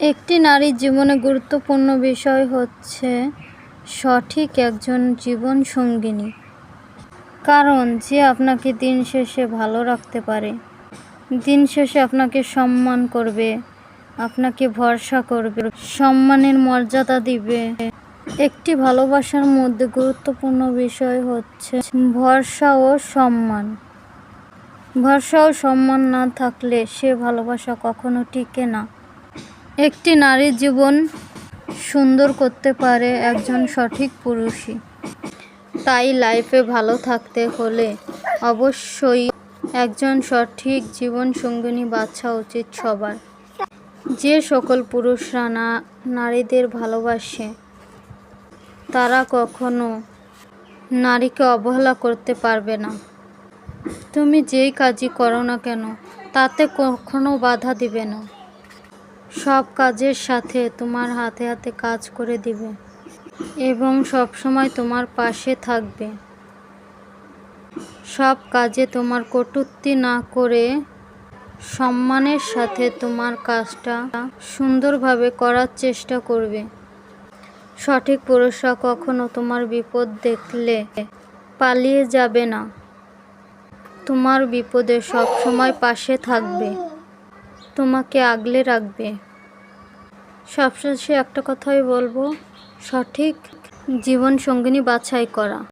একটি নারীর জীবনে গুরুত্বপূর্ণ বিষয় হচ্ছে সঠিক একজন জীবন সঙ্গিনী। কারণ যে আপনাকে দিন শেষে ভালো রাখতে পারে, দিন শেষে আপনাকে সম্মান করবে, আপনাকে ভরসা করবে, সম্মানের মর্যাদা দিবে। একটি ভালোবাসার মধ্যে গুরুত্বপূর্ণ বিষয় হচ্ছে ভরসা ও সম্মান। ভরসা ও সম্মান না থাকলে সে ভালোবাসা কখনো টিকে না। একটি নারীর জীবন সুন্দর করতে পারে একজন সঠিক পুরুষই। তাই লাইফে ভালো থাকতে হলে অবশ্যই একজন সঠিক জীবন সঙ্গিনী বাছা উচিত সবার। যে সকল পুরুষরা না, নারীদের ভালোবাসে, তারা কখনো নারীকে অবহেলা করতে পারবে না। তুমি যেই কাজই করো না কেন, তাতে কখনো বাধা দিবে না। সব কাজের সাথে তোমার হাতে হাতে কাজ করে দিবে এবং সব সময় তোমার পাশে থাকবে। সব কাজে তোমার কটূক্তি না করে সম্মানের সাথে তোমার কাজটা সুন্দরভাবে করার চেষ্টা করবে। সঠিক পুরুষরা কখনো তোমার বিপদ দেখলে পালিয়ে যাবে না। তোমার বিপদে সব সময় পাশে থাকবে। তোমাকে আগলে রাখবে। সবশেষে একটা কথাই বলব সঠিক জীবন সঙ্গিনী বাছাই করা।